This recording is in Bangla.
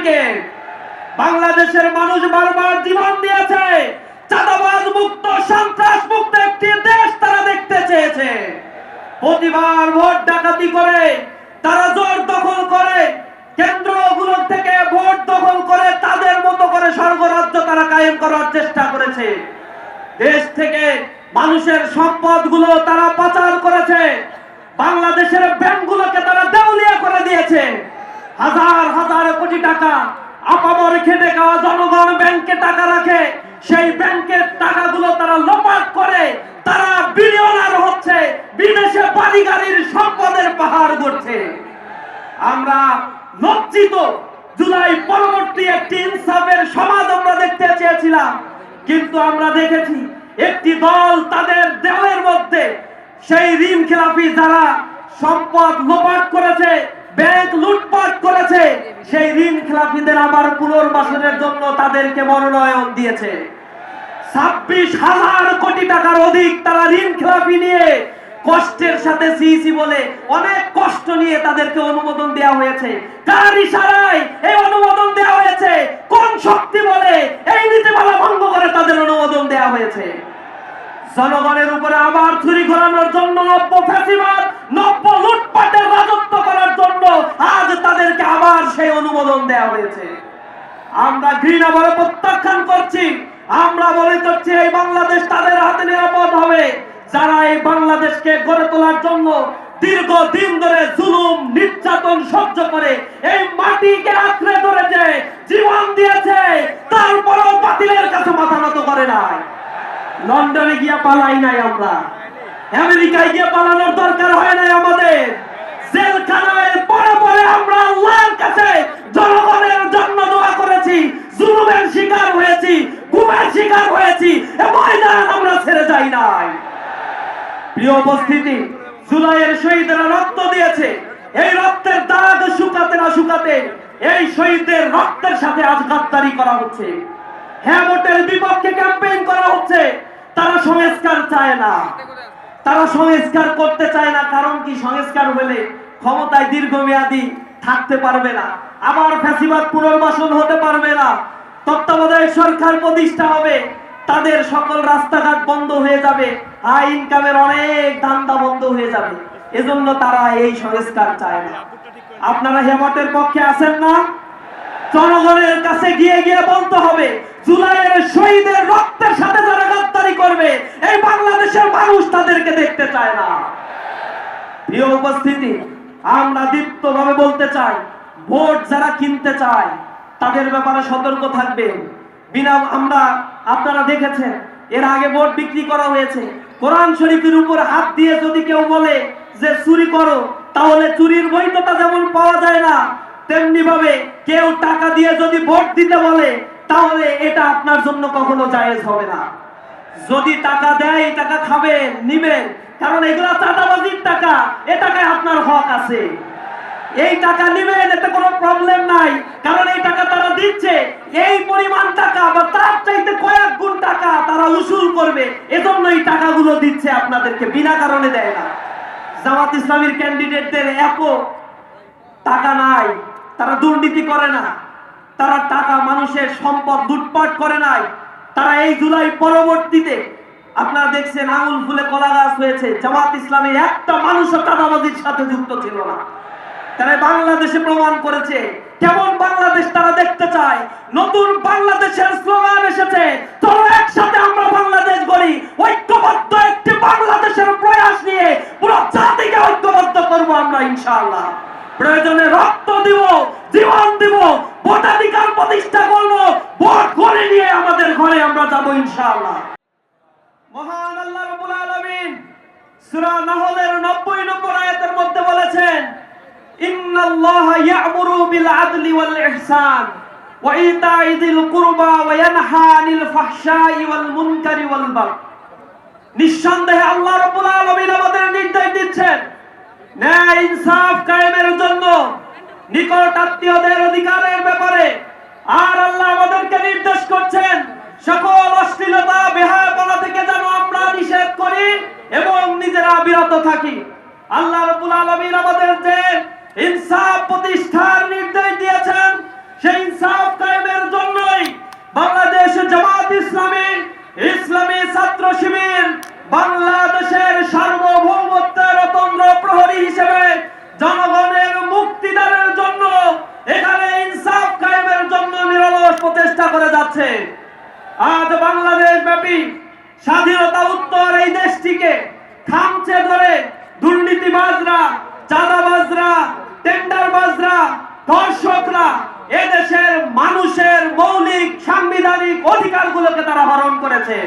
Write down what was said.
সার্টিফিকেট বাংলাদেশের মানুষ বারবার জীবন দিয়েছে। চাঁদাবাজ মুক্ত, সন্ত্রাস মুক্ত একটি দেশ তারা দেখতে চেয়েছে। প্রতিবার ভোট ডাকাতি করে, তারা জোর দখল করে, কেন্দ্রগুলো থেকে ভোট দখল করে তাদের মতো করে স্বর্গরাজ্য তারা কায়েম করার চেষ্টা করেছে। দেশ থেকে মানুষের সম্পদগুলো তারা পাচার করেছে। বাংলাদেশের ব্যাংকগুলোকে তারা দেউলিয়া করে দিয়েছে। হাজার টাকা, আপামর খেটে খাওয়া জনগণ ব্যাংকে টাকা রাখে, সেই ব্যাংকের টাকাগুলো তারা লোপাট করে, তারা বিলিয়নার হচ্ছে, বিদেশে বাড়ি গাড়ির সম্পদের পাহাড় করছে আমরা লজ্জিত, জুলাই পরবর্তী একটি ইনসাফের সমাজ আমরা দেখতে চেয়েছিলাম, কিন্তু আমরা দেখেছি একটি দল তাদের দেওয়ালের মধ্যে, সেই ঋণ খেলাপি যারা সম্পদ লোপাট করেছে ব্যাংক লুটপাট করেছে। সেই ঋণ খেলাপিদের আবার পুনর্বাসনের জন্য তাদেরকে মনোনয়ন দিয়েছে। ছাব্বিশ হাজার কোটি টাকার অধিক তারা ঋণ খেলাপি নিয়ে কষ্টের সাথে সিইসি বলে অনেক কষ্ট নিয়ে তাদেরকে অনুমোদন দেওয়া হয়েছে। কার ইশারায় এই অনুমোদন দেওয়া হয়েছে? কোন শক্তি বলে এই নীতিমালা ভঙ্গ করে তাদের অনুমোদন দেওয়া হয়েছে? জনগণের উপরে আবার ছুরি ঘোরানোর জন্য নব্য ফ্যাসিবাদ, নব্য লুটপাটের রাজত্ব করার জন্য আজ তাদেরকে আবার সেই অনুমোদন দেওয়া হয়েছে। আমরা ঘৃণা বলে প্রত্যাখ্যান করছি, আমরা বলে করছি এই বাংলাদেশ তাদের হাতে নিরাপদ হবে। যারা এই বাংলাদেশকে গড়ে তোলার জন্য দীর্ঘ দিন ধরে জুলুম, নির্যাতন সহ্য করে, এই মাটিকে আঁকড়ে ধরেছে, জীবন দিয়েছে, তারপরেও বাতিলের কাছে মাথা নত করে নাই। লন্ডনে গিয়ে পালাই নাই আমরা। আমেরিকায় গিয়ে পালানোর দরকার হয় নাই আমাদের। জেলখানায় পরে পরে আমরা আল্লাহর কাছে জনগণের জন্য দোয়া করেছি, জুলুমের শিকার হয়েছি, গুমের শিকার হয়েছি ময়দান আমরা ছেড়ে যাই নাই। প্রিয় উপস্থিতি, জুলাইয়ের শহীদরা রক্ত দিয়েছে, এই রক্তের দাগ শুকাতে না শুকাতে এই শহীদদের রক্তের সাথে আজ গাদ্দারি করা হচ্ছে। হ্যাঁ ভোটের বিপক্ষে ক্যাম্পেইন করা হচ্ছে, তারা সংস্কার চায় না। তারা সংস্কার করতে চায় না, কারণ কি সংস্কার হলে ক্ষমতায় দীর্ঘমেয়াদী থাকতে পারবে না। আবার ফ্যাসিবাদ পুনর্বাসন হতে পারবে না। তত্ত্বাবধায়ক সরকার প্রতিষ্ঠা হবে, তাদের সকল রাস্তাঘাট বন্ধ হয়ে যাবে হাই ইনকামের অনেক ধান্দা বন্ধ হয়ে যাবে। এজন্য তারা এই সংস্কার চায় না। আপনারা হেমতের পক্ষে আছেন না? জনগণের কাছে গিয়ে গিয়ে বলতে হবে, জুলাইয়ের শহীদের রক্তের সাথে যারা গাদ্দারি করবে, এই বাংলাদেশের মানুষ তাদেরকে দেখতে চায় না। প্রিয় উপস্থিতি, আমরা দীপ্তভাবে বলতে চাই, ভোট যারা কিনতে চায়, তাদের ব্যাপারে সতর্ক থাকবে। বিনা, আমরা, আপনারা দেখেছেন, এর আগে ভোট বিক্রি করা হয়েছে। কোরআন শরীফের উপর হাত দিয়ে যদি কেউ বলে যে, চুরি করো, তাহলে চুরির বৈধতা যেমন পাওয়া যায় না তেমনি ভাবে কেউ টাকা দিয়ে যদি ভোট দিতে বলে, তাহলে এটা আপনার জন্য কখনো জায়েজ হবে না। যদি টাকা দেয়, টাকা খাবেন নিবেন কারণ এগুলা চাঁদাবাজির টাকা, এ টাকায় আপনার হক আছে। এই টাকা নিবেন, এতে কোনো প্রবলেম নাই, কারণ এই টাকা তারা দিচ্ছে, এই পরিমাণ টাকা বা তার চাইতে কয়েক গুণ টাকা তারা উসুল করবে, এজন্য এই টাকাগুলো দিচ্ছে আপনাদেরকে, বিনা কারণে দেয় না। জামাত ইসলামীর ক্যান্ডিডেটদের এত টাকা নাই। তারা দুর্নীতি করে না। তারা টাকা মানুষের সম্পদ লুটপাট করে নাই। তারা এই জুলাই পরবর্তীতে আপনারা দেখছেন আঙুল ফুলে কলা গাছ হয়েছে। জামাত ইসলামের একটা মানুষও টাকাবাজির সাথে যুক্ত ছিল না। তারা বাংলাদেশে প্রমাণ করেছে, কেমন বাংলাদেশ তারা দেখতে চায়। নতুন বাংলাদেশের স্লোগান এসেছে চলো একসাথে আমরা বাংলাদেশ গড়ি। ঐক্যবদ্ধ একটি বাংলাদেশের প্রয়াস নিয়ে পুরো জাতিকে ঐক্যবদ্ধ করব আমরা ইনশাআল্লাহ। প্রয়োজনে রক্ত দিব, জীবন দিব, ভোটাধিকার প্রতিষ্ঠা করব, ভোট করে নিয়ে আমাদের ঘরে আমরা যাব ইনশাআল্লাহ। মহান আল্লাহ রাব্বুল আলামিন সূরা নাহলের 90 নম্বর আয়াতের মধ্যে বলেছেন, ইন্নাল্লাহা ইয়া'মুরু বিল আদলি ওয়াল ইহসান ওয়া ইতা'i যিল কুরবা ওয়া ইয়ানহা আনিল ফাহশাই ওয়াল মুনকারি ওয়াল বাগয় নিঃসন্দেহে আল্লাহ রাব্বুল আলামিন আমাদের নির্দেশ দিচ্ছেন ন্যায় ইনসাফ কায়েমের জন্য নিকট আত্মীয়দের অধিকারের ব্যাপারে আর আল্লাহ আমাদেরকে নির্দেশ করছেন, সকল অশ্লীলতা, বেহায়াপনা থেকে যেন আমরা নিষেধ করি এবং নিজেরা বিরত থাকি। আল্লাহ রাব্বুল আলামিন আমাদের যে ইনসাফ প্রতিষ্ঠার নির্দেশ দিয়েছেন, সেই ইনসাফ কায়েমের জন্যই বাংলাদেশ জামাত ইসলামী ইসলামী ছাত্র শিবির বাংলাদেশের সার্বভৌমত্বের যাচ্ছে আজ বাংলাদেশ ব্যাপী স্বাধীনতা উত্তর এই দেশটিকে থামছে ধরে দুর্নীতিবাজরা, চাঁদাবাজরা, টেন্ডারবাজরা, ধর্ষকরা, এদেশের মানুষের মৌলিক, সাংবিধানিক অধিকারগুলোকে তারা হরণ করেছে।